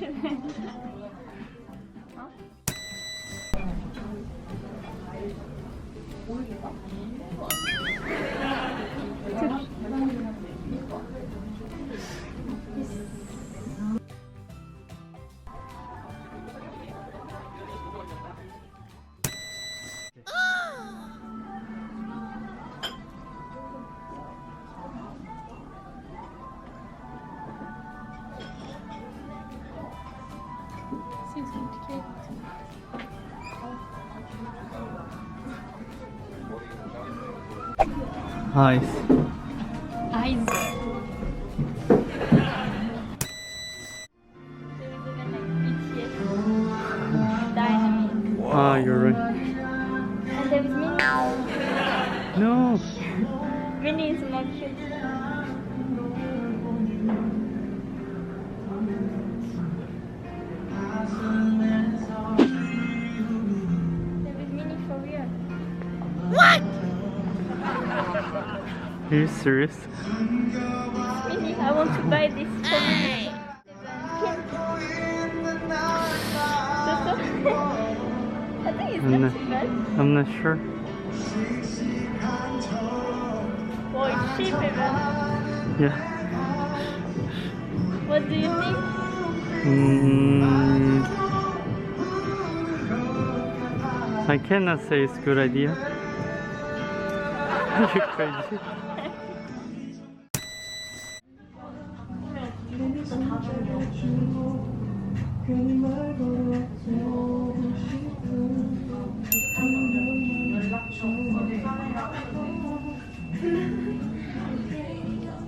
watching me. Eyes. Eyes. Ah, you're right. And there is Minnie. No. Minnie is more cute. Are you serious? Minnie, I want to buy this for Minnie. I think it's I'm not not, too bad. I'm not sure. Or it's cheap even. Yeah. What do you think? Mm, I cannot say it's a good idea. you crazy.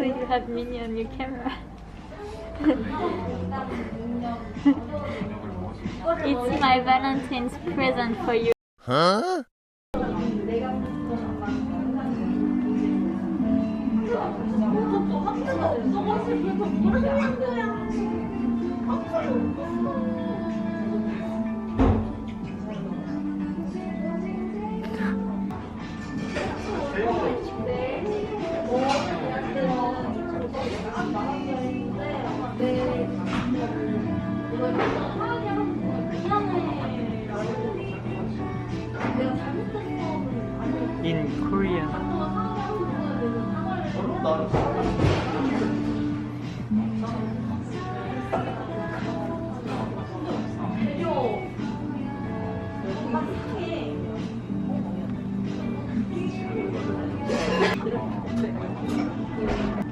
So you have Minnie on your camera. it's my Valentine's present for you. 내 감정을 이걸 편하게 하는 거 미안해 라고 내가 잘못된 거를 안 해. In Korea. Thank you.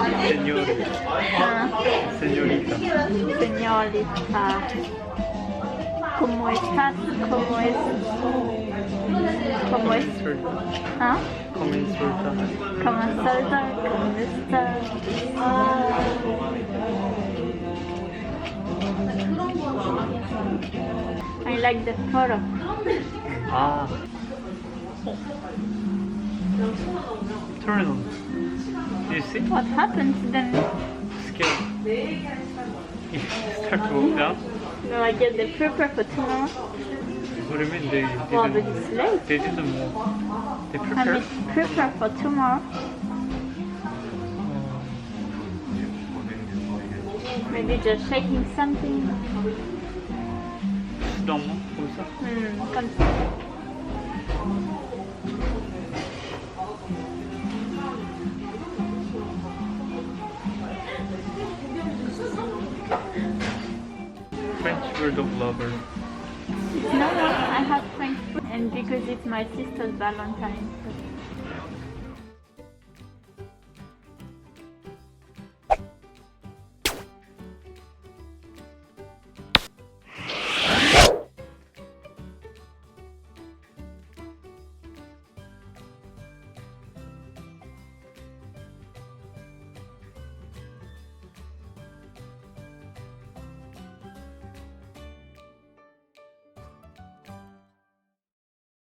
Señor, señorita. Señorita. ¿Cómo estás? ¿Cómo es? ¿Cómo es? ¿Ah? Come insulta. ¿Cómo estás? ¿Cómo estás? I like the photo. Ah. Turn on. You see? What happens then? Scared. Start to walk down. No, I get the paper for tomorrow. What do you mean? They didn't, well, but it's late. They didn't move. They um, prepare. I mean, prepare for tomorrow. Maybe just shaking something. Dans comme ça. Mm, comme ça. Word of lover. It's normal. I have food, and because it's my sister's Valentine.